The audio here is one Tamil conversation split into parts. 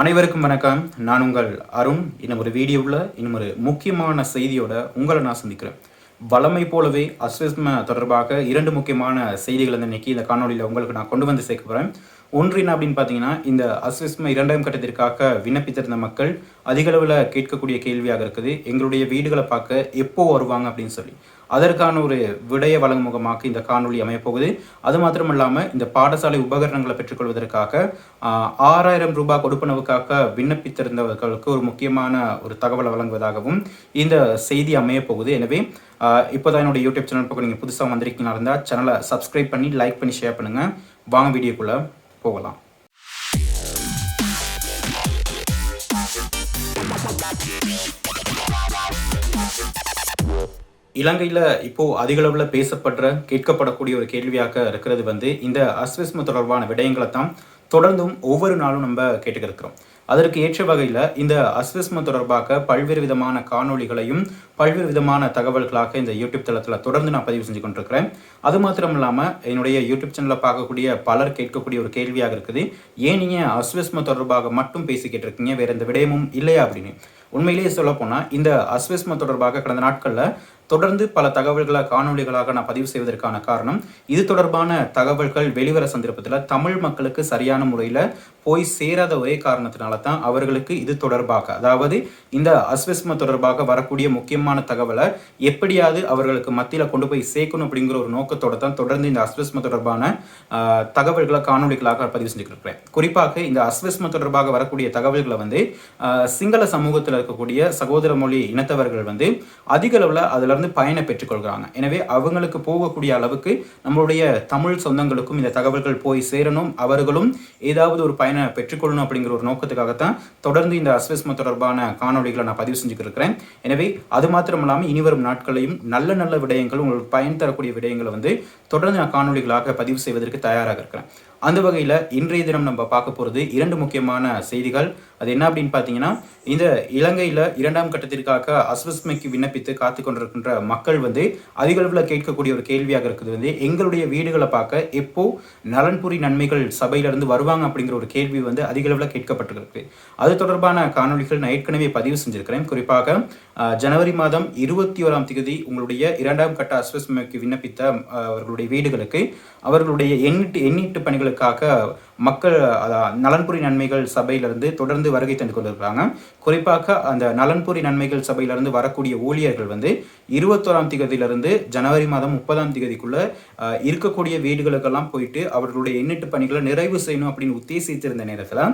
அனைவருக்கும் வணக்கம். நான் உங்கள் அருண். இன்னும் ஒரு வீடியோவில் இன்னும் ஒரு முக்கியமான செய்தியோட உங்களை நான் சந்திக்கிறேன். வளமை போலவே அஸ்விஸ்ம தொடர்பாக இரண்டு முக்கியமான செய்திகள் வந்து இன்னைக்கு இந்த காணொலியில் உங்களுக்கு நான் கொண்டு வந்து சேர்க்க போகிறேன் ஒன்று என்ன அப்படின்னு பார்த்தீங்கன்னா இந்த அஸ்விஸ்ம இரண்டாம் கட்டத்திற்காக விண்ணப்பித்திருந்த மக்கள் அதிகளவில் கேட்கக்கூடிய கேள்வியாக இருக்குது. எங்களுடைய வீடுகளை பார்க்க எப்போ வருவாங்க அப்படின்னு சொல்லி. அதற்கான ஒரு விடய வழங்குமுகமாக இந்த காணொலி அமையப்போகுது. அது மாத்திரம் இல்லாமல் இந்த பாடசாலை உபகரணங்களை பெற்றுக்கொள்வதற்காக ஆறாயிரம் ரூபாய் கொடுப்பனவுக்காக விண்ணப்பித்திருந்தவர்களுக்கு ஒரு முக்கியமான ஒரு தகவலை வழங்குவதாகவும் இந்த செய்தி அமையப்போகுது. எனவே இப்போ தான் என்னோட யூடியூப் சேனல் பக்கம் நீங்கள் புதுசாக வந்திருக்கீங்களா இருந்தால் சேனலை சப்ஸ்கிரைப் பண்ணி லைக் பண்ணி ஷேர் பண்ணுங்கள் வாங்க வீடியோக்குள்ளே. போகலாம் இலங்கையில் இப்போ அதிகளவில் பேசப்படுற கேட்கப்படக்கூடிய ஒரு கேள்வியாக இருக்கிறது வந்து இந்த அஸ்விஸ்ம தொடர்பான விடயங்களை தான் தொடர்ந்தும் ஒவ்வொரு நாளும் நம்ம கேட்டுக்கிருக்கிறோம் அதற்கு ஏற்ற வகையில் இந்த அஸ்விஸ்ம தொடர்பாக பல்வேறு விதமான காணொளிகளையும் பல்வேறு விதமான தகவல்களாக இந்த யூடியூப் தளத்தில் தொடர்ந்து நான் பதிவு செஞ்சு கொண்டிருக்கிறேன். அது மாத்திரம் இல்லாமல் என்னுடைய யூடியூப் சேனலில் பார்க்கக்கூடிய பலர் கேட்கக்கூடிய ஒரு கேள்வியாக இருக்குது. ஏன் நீங்கள் அஸ்விஸ்ம தொடர்பாக மட்டும் பேசிக்கிட்டு இருக்கீங்க? வேற எந்த விடயமும் இல்லையா அப்படின்னு. உண்மையிலேயே சொல்ல போனால் இந்த அஸ்விஸ்ம தொடர்பாக கடந்த நாட்களில் தொடர்ந்து பல தகவல்களை காணொளிகளாக நான் பதிவு செய்வதற்கான காரணம் இது தொடர்பான தகவல்கள் வெளிவர சந்தர்ப்பத்தில் தமிழ் மக்களுக்கு சரியான முறையில் போய் சேராத ஒரே காரணத்தினால தான் அவர்களுக்கு இது தொடர்பாக அதாவது இந்த அஸ்விஸ்ம தொடர்பாக வரக்கூடிய முக்கியமான தகவலை எப்படியாவது அவர்களுக்கு மத்தியில் கொண்டு போய் சேர்க்கணும் அப்படிங்கிற ஒரு நோக்கத்தோடு தான் தொடர்ந்து இந்த அஸ்விஸ்ம தொடர்பான தகவல்களை காணொளிகளாக பதிவு செஞ்சுருக்கிறேன் குறிப்பாக இந்த அஸ்விஸ்ம தொடர்பாக வரக்கூடிய தகவல்களை வந்து சிங்கள சமூகத்தில் இருக்கக்கூடிய சகோதர மொழி இனத்தவர்கள் வந்து அதிக அளவில் அதிலிருந்து பயனை பெற்றுக்கொள்கிறாங்க. எனவே அவங்களுக்கு போகக்கூடிய அளவுக்கு நம்மளுடைய தமிழ் சொந்தங்களுக்கும் இந்த தகவல்கள் போய் சேரணும். அவர்களும் ஏதாவது ஒரு பயனை பெற்றுக்கொள்ளணும் அப்படிங்கிற ஒரு நோக்கத்துக்காகத்தான் தொடர்ந்து இந்த அஸ்விஸ்ம தொடர்பான காணொளிகளை நான் பதிவு செஞ்சுக்கிட்டு இருக்கிறேன் எனவே அது மாத்திரம் இல்லாமல் இனிவரும் நாட்களையும் நல்ல நல்ல விடயங்கள் உங்களுக்கு பயன் தரக்கூடிய விடயங்களை வந்து தொடர்ந்து நான் காணொளிகளாக பதிவு செய்வதற்கு தயாராக இருக்கிறேன். அந்த வகையில் இன்றைய தினம் நம்ம பார்க்க போகிறது இரண்டு முக்கியமான செய்திகள். அது என்ன அப்படின்னு பார்த்தீங்கன்னா இந்த இலங்கையில் இரண்டாம் கட்டத்திற்காக அஸ்வஸ்மைக்கு விண்ணப்பித்து காத்து கொண்டிருக்கின்ற மக்கள் வந்து அதிக அளவில் கேட்கக்கூடிய ஒரு கேள்வியாக இருக்குது. வந்து எங்களுடைய வீடுகளை பார்க்க எப்போ நலன்புரி நன்மைகள் சபையிலிருந்து வருவாங்க அப்படிங்கிற ஒரு கேள்வி வந்து அதிக அளவில் கேட்கப்பட்டிருக்கு. அது தொடர்பான காணொளிகள் நான் ஏற்கனவே பதிவு செஞ்சிருக்கிறேன். குறிப்பாக ஜனவரி மாதம் இருபத்தி ஓராம் தேதி உங்களுடைய இரண்டாம் கட்ட அஸ்வஸ்மைக்கு விண்ணப்பித்த அவர்களுடைய வீடுகளுக்கு அவர்களுடைய எண்ணிட்டு எண்ணீட்டு பணிகளுக்காக மக்கள் அதான், நலன்புரி நன்மைகள் சபையிலிருந்து தொடர்ந்து வருகை தந்து கொண்டிருக்கிறாங்க. குறிப்பாக அந்த நலன்புரி நன்மைகள் சபையிலிருந்து வரக்கூடிய ஊழியர்கள் வந்து இருபத்தோராம் திகதியிலிருந்து ஜனவரி மாதம் முப்பதாம் திகதிக்குள்ள இருக்கக்கூடிய வீடுகளுக்கெல்லாம் போயிட்டு அவர்களுடைய எண்ணிட்டு பணிகளை நிறைவு செய்யணும் அப்படின்னு உத்தேசித்திருந்த நேரத்தில்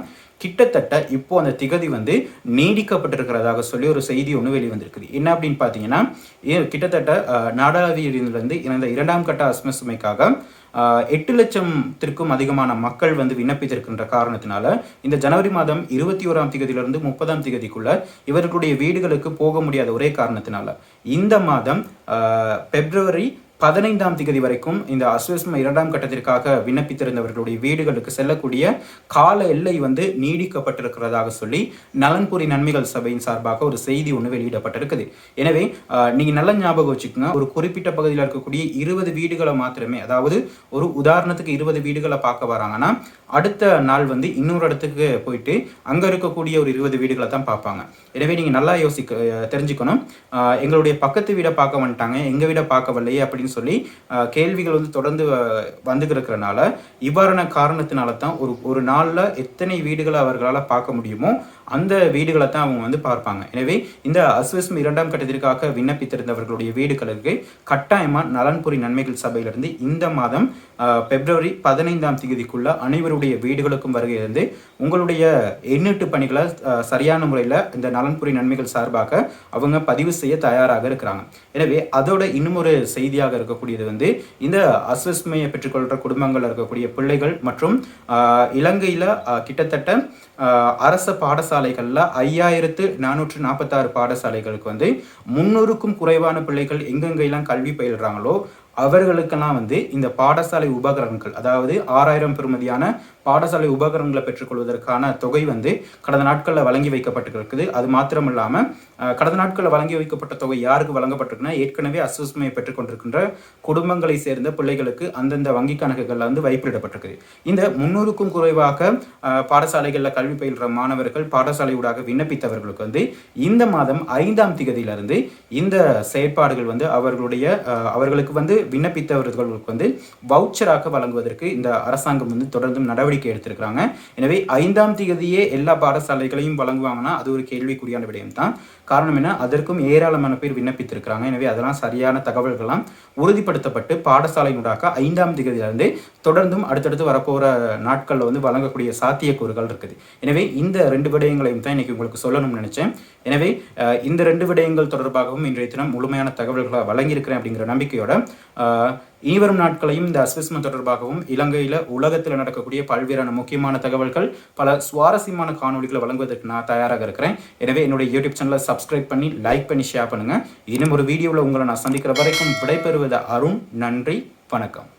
கிட்டத்தட்ட இப்போ அந்த திகதி வந்து நீடிக்கப்பட்டிருக்கிறதாக சொல்லி ஒரு செய்தி ஒன்று வெளிவந்திருக்குது என்ன அப்படின்னு பார்த்தீங்கன்னா கிட்டத்தட்ட அஹ், நாடாளுமன்ற இந்த இரண்டாம் கட்ட அஸ்மசுமைக்காக எட்டு லட்சத்திற்கும் அதிகமான மக்கள் வந்து விண்ணப்பித்திருக்கின்ற காரணத்தினால இந்த ஜனவரி மாதம் இருபத்தி ஓராம் தேதியிலிருந்து முப்பதாம் தேதிக்குள்ள இவர்களுடைய வீடுகளுக்கு போக முடியாத ஒரே காரணத்தினால இந்த மாதம் ஆஹ் பிப்ரவரி பதினைந்தாம் தேதி வரைக்கும் இந்த அஸ்வஸ்ம இரண்டாம் கட்டத்திற்காக விண்ணப்பித்திருந்தவர்களுடைய வீடுகளுக்கு செல்லக்கூடிய கால எல்லை வந்து நீடிக்கப்பட்டிருக்கிறதாக சொல்லி நலன்புரி நன்மைகள் சபையின் சார்பாக ஒரு செய்தி ஒன்று வெளியிடப்பட்டிருக்குது. எனவே நீங்கள் நல்ல ஞாபகம் வச்சுக்கோங்க. ஒரு குறிப்பிட்ட பகுதியில் இருக்கக்கூடிய இருபது வீடுகளை மாத்திரமே அதாவது ஒரு உதாரணத்துக்கு இருபது வீடுகளை பார்க்க வராங்கன்னா அடுத்த நாள் வந்து இன்னொரு இடத்துக்கு போயிட்டு அங்கே இருக்கக்கூடிய ஒரு இருபது வீடுகளை தான் பார்ப்பாங்க. எனவே நீங்கள் நல்லா யோசிக்க தெரிஞ்சுக்கணும். எங்களுடைய பக்கத்து வீடை பார்க்க வந்துட்டாங்க. எங்கள் வீடை பார்க்கவில்லையே அப்படின்னு அப்படின்னு சொல்லி கேள்விகள் வந்து தொடர்ந்து அஹ், இவ்வாறான காரணத்தினால தான் ஒரு ஒரு நாளில் எத்தனை வீடுகளை அவர்களால் பார்க்க முடியுமோ அந்த வீடுகளை தான் அவங்க வந்து பார்ப்பாங்க. எனவே இந்த அஸ்விஸ்ம் இரண்டாம் கட்டத்திற்காக விண்ணப்பித்திருந்தவர்களுடைய வீடுகளுக்கு கட்டாயமாக நலன்புரி நன்மைகள் சபையிலிருந்து இந்த மாதம் பிப்ரவரி பதினைந்தாம் தேதிக்குள்ள அனைவருடைய வீடுகளுக்கும் வருகை இருந்து உங்களுடைய எண்ணீட்டு பணிகளை சரியான முறையில் இந்த நலன்புரி நன்மைகள் சார்பாக அவங்க பதிவு செய்ய தயாராக இருக்கிறாங்க. எனவே அதோட இன்னும் ஒரு செய்தியாக இருக்கக்கூடியது வந்து இந்த அஸ்வஸ்மையை பெற்றுக்கொள்கிற குடும்பங்களில் இருக்கக்கூடிய பிள்ளைகள் மற்றும் இலங்கையில் கிட்டத்தட்ட அரச பாடசாலை பாடசாலைகளில் ஐயாயிரத்து நானூற்று நாற்பத்தாறு பாடசாலைகளுக்கு வந்து முன்னூறுக்கும் குறைவான பிள்ளைகள் எங்கெங்கெல்லாம் கல்வி பயில்றாங்களோ அவர்களுக்கெல்லாம் வந்து இந்த பாடசாலை உபகரணங்கள் அதாவது ஆறாயிரம் பெறுமதியான பாடசாலை உபகரணங்களை பெற்றுக்கொள்வதற்கான தொகை வந்து கடந்த நாட்களில் வழங்கி வைக்கப்பட்டிருக்குது. அது மாத்திரம் இல்லாமல் கடந்த நாட்களில் வழங்கி வைக்கப்பட்ட தொகை யாருக்கு வழங்கப்பட்டிருக்குன்னா ஏற்கனவே அசுஸ்மையை பெற்றுக்கொண்டிருக்கின்ற குடும்பங்களை சேர்ந்த பிள்ளைகளுக்கு அந்தந்த வங்கி கணக்குகளில் வந்து வைப்பிடப்பட்டிருக்குது. இந்த முன்னூறுக்கும் குறைவாக பாடசாலைகளில் கல்வி பயில்ற மாணவர்கள் பாடசாலையூடாக விண்ணப்பித்தவர்களுக்கு வந்து இந்த மாதம் ஐந்தாம் திகதியிலிருந்து இந்த செயற்பாடுகள் வந்து அவர்களுடைய அவர்களுக்கு வந்து விண்ணப்பித்தவர்களுக்கு வந்து வவுச்சராக வழங்குவதற்கு இந்த அரசாங்கம் வந்து தொடர்ந்து நடவடிக்கை எடுத்திருக்கிறாங்க. எனவே ஐந்தாம் திகதியே எல்லா பாடசாலைகளையும் வழங்குவாங்கன்னா அது ஒரு கேள்விக்குறியான விடயம் தான் காரணம் என்ன? அதற்கும் ஏராளமான பேர் விண்ணப்பித்திருக்கிறாங்க. எனவே அதெல்லாம் சரியான தகவல்கள்லாம் உறுதிப்படுத்தப்பட்டு பாடசாலையினூடாக ஐந்தாம் தேதியிலிருந்து தொடர்ந்தும் அடுத்தடுத்து வரப்போகிற நாட்களில் வந்து வழங்கக்கூடிய சாத்தியக்கூறுகள் இருக்குது. எனவே இந்த ரெண்டு விடயங்களையும் தான் இன்னைக்கு உங்களுக்கு சொல்லணும்னு நினைச்சேன். எனவே இந்த ரெண்டு விடயங்கள் தொடர்பாகவும் இன்றைய தினம் முழுமையான தகவல்களை வழங்கியிருக்கிறேன் அப்படிங்கிற நம்பிக்கையோட இனிவரும் நாட்களையும் இந்த அஸ்விஸ்மம் தொடர்பாகவும் இலங்கையில் உலகத்தில் நடக்கக்கூடிய பல்வேறான முக்கியமான தகவல்கள் பல சுவாரஸ்யமான காணொளிகளை வழங்குவதற்கு நான் தயாராக இருக்கிறேன். எனவே என்னுடைய யூடியூப் சேனலை சப்ஸ்கிரைப் பண்ணி லைக் பண்ணி ஷேர் பண்ணுங்கள் இன்னும் ஒரு வீடியோவில் உங்களை நான் சந்திக்கிற வரைக்கும் விடைபெறுவது அருண். நன்றி வணக்கம்.